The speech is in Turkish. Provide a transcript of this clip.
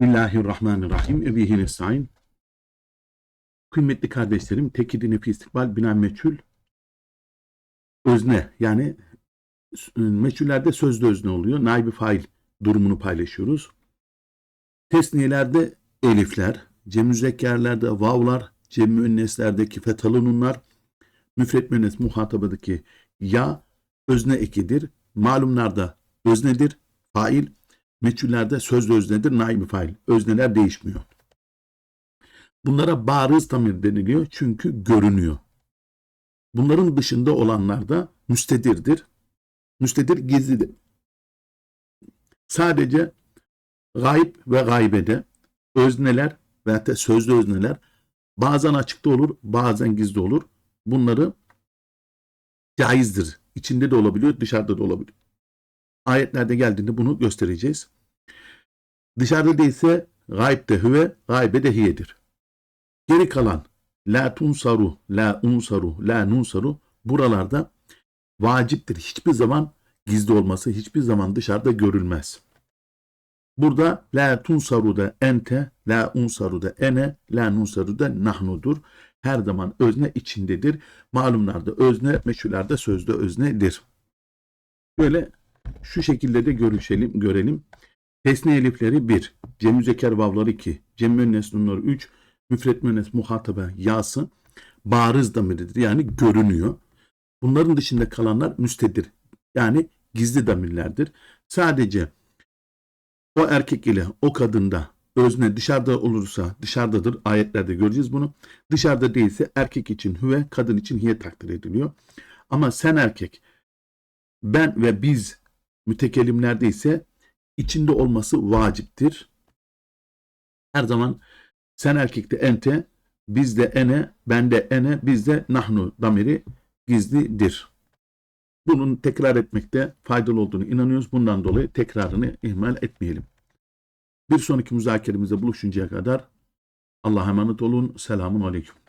Bismillahirrahmanirrahim. Ebihi nesta'in. Kıymetli kardeşlerim, tekidi nefi istikbal bina meçhul özne yani s- meçhullerde sözlü özne oluyor. Naibi fail durumunu paylaşıyoruz. Tesniyelerde elifler, cem müzekkerlerde vavlar, cem müenneslerdeki fetalı nunlar, müfret müennes muhatabadaki ya özne ekidir. Malumlarda öznedir, fail, meçhullerde sözlü öznedir, naibi fail. Özneler değişmiyor. Bunlara bariz tamir deniliyor çünkü görünüyor. Bunların dışında olanlar da müstedirdir. Müstedir gizlidir. Sadece gayb ve gaybede özneler veya da sözlü özneler bazen açıkta olur, bazen gizli olur. Bunları caizdir. İçinde de olabiliyor, dışarıda da olabiliyor. Ayetlerde geldiğinde bunu göstereceğiz. Dışarıda değilse gayb de hüve, gaybe de hiyedir. Geri kalan la tunsaru, la unsaru, la nunsaru buralarda vaciptir. Hiçbir zaman gizli olması, hiçbir zaman dışarıda görülmez. Burada la tunsaru da ente, la unsaru da ene, la nunsaru da nahnudur. Her zaman özne içindedir. Malumlarda özne, meşhurlarda sözde öznedir. Böyle şu şekilde de görüşelim, görelim. Tesni elifleri 1, cem zeker vavları 2, cem müennes nunları 3, müfret müennes muhatabe yası bariz damiridir. Yani görünüyor. Bunların dışında kalanlar müstedir. Yani gizli damirlerdir. Sadece o erkek ile o kadında özne dışarıda olursa dışarıdadır. Ayetlerde göreceğiz bunu. Dışarıda değilse erkek için hüve, kadın için hiye takdir ediliyor. Ama sen erkek, ben ve biz mütekellimlerde ise içinde olması vaciptir. Her zaman sen erkekte ente, bizde ene, bende ene, bizde nahnu damiri gizlidir. Bunun tekrar etmekte faydalı olduğunu inanıyoruz. Bundan dolayı tekrarını ihmal etmeyelim. Bir sonraki müzakeremizde buluşuncaya kadar Allah'a emanet olun. Selamun Aleyküm.